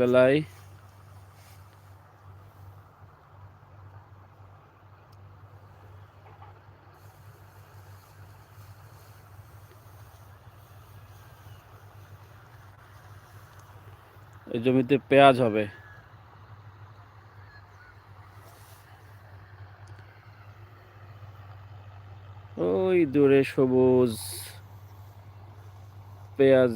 বেলায় এই জমিতে পেঁয়াজ হবে। ওই দূরে সবুজ পেঁয়াজ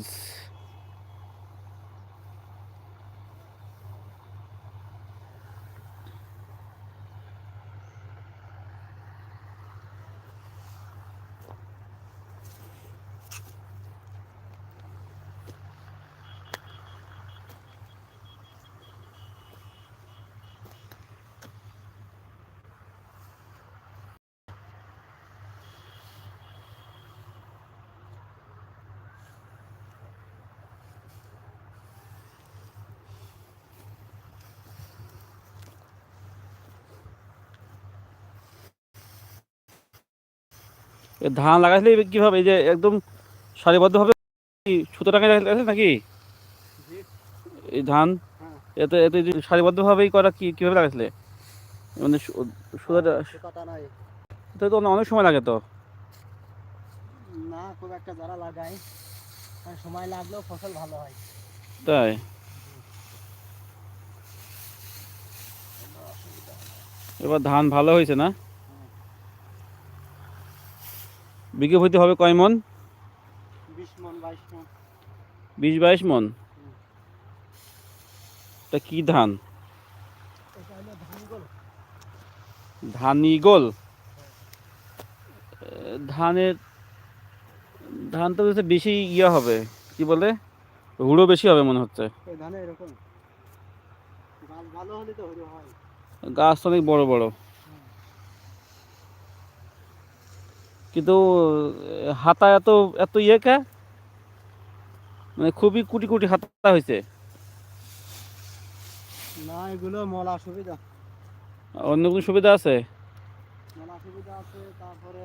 ধান লাগাইলে কীভাবে? এই যে একদম সারিবদ্ধভাবে সুতো টাকা লাগাইছে নাকি? এই ধান। এতে এতে সারিবদ্ধভাবেই করা কি কীভাবে লাগাইছিলে? মানে সুতোটা তো অনেক সময় লাগে তো। না খুব একটা যারা লাগায় সময় লাগলেও ফসল ভালো হয়। তাই? এবার ধান ভালো হয়েছে না? বিঘে হইতে হবে কয় মন? বিশ বাইশ মন। এটা কি ধান? এটা ধানি গোল ধানের ধান তো বেশি ইয়ে হবে। কি বলে? হুড়ো বেশি হবে মনে হচ্ছে। গাছ অনেক বড় বড়। কিন্তু হাতা এত এত ইয়ে কে? মানে খুবই কুটি কুটি হাতা হয়েছে না এগুলো মলা সুবিধা অন্য কোনো সুবিধা আছে? মলা সুবিধা আছে তারপরে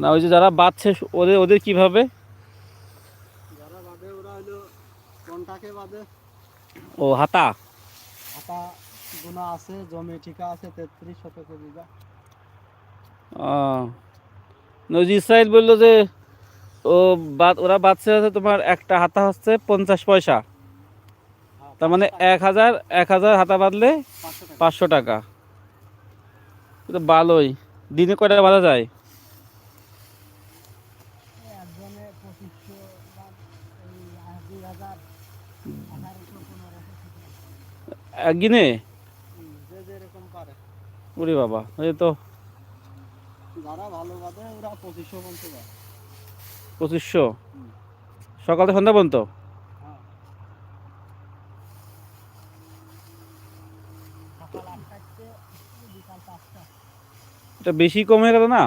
না ওই যে যারা বাঁচছে ওদের ওদের কীভাবে? যারা বাঁধে ওরা হলো কোনটাকে বাঁধে? ও হাতা? হাতা গুণা আছে জমি ঠিকা আছে তেত্রিশ শতক বিঘা। আহ, না, ওই যে ইসরায়েল বলল যে ও বাদ ওরা বাচ্চা আছে তোমার একটা হাতা হচ্ছে পঞ্চাশ পয়সা। হ্যাঁ, তার মানে এক হাজার এক হাজার হাতা বাঁধলে পাঁচশো টাকা। পাঁচশো টাকা। এ তো ভালোই দিনে কয়টা বাঁধা যায়? একদিনে ওরে বাবা এই তো। পঁচিশশো। সকাল সন্ধ্যা পর্যন্ত? হ্যাঁ। এটা বেশি কম হয়ে গেল না?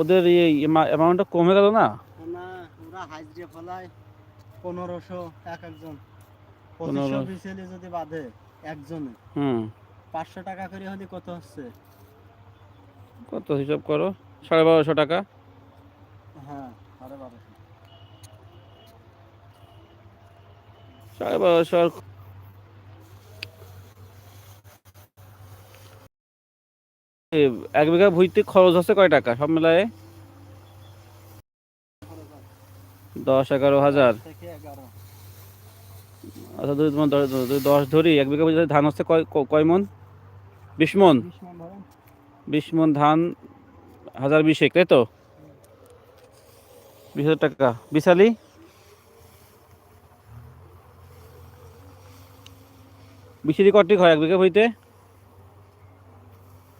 ওদের এই অ্যামাউন্টটা কমে গেল না? না ওরা হাজরিয়া ফলায়। পনেরোশো এক একজন। পনেরো। পঁচিশশো যদি বাঁধে একজনে হুম। পাঁচশো টাকা করে হলে কত হচ্ছে? কত হিসাব করো? সাড়ে বারোশো টাকা। হ্যাঁ সাড়ে বারোশো। সাড়ে বারোশো এক বিঘা ভুইতে খরচ হচ্ছে কয় টাকা? সব মিলায়ে খরচ হয়। দশ এগারো হাজার। আচ্ছা যদি তোমার দশ ধরি এক বিঘা ভুইতে ধান হচ্ছে কয় কয় মন? বিশ মন? বিশ মন ধান হাজার বিশেক তাই তো? বিশ হাজার টাকা। বিশালি? বিশালি কটিক হয় এক বিঘা ভুইতে?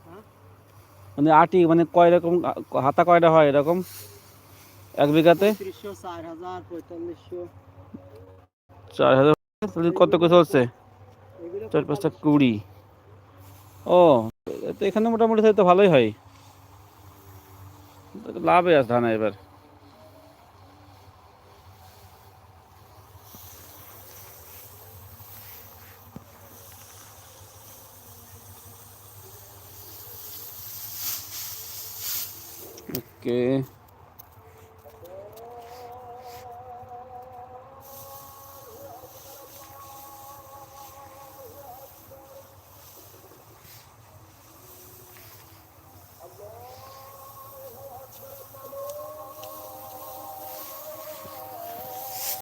হ্যাঁ? মানে আটি মানে কয় রকম হাতা কয়টা হয় এরকম? এক বিঘাতে? চার হাজার কত করে চলছে? চার পাঁচটা কুড়ি। ও তো এখানে মোটামুটি তো ভালোই হয়। লাভে আছে ধান এবার। ওকে।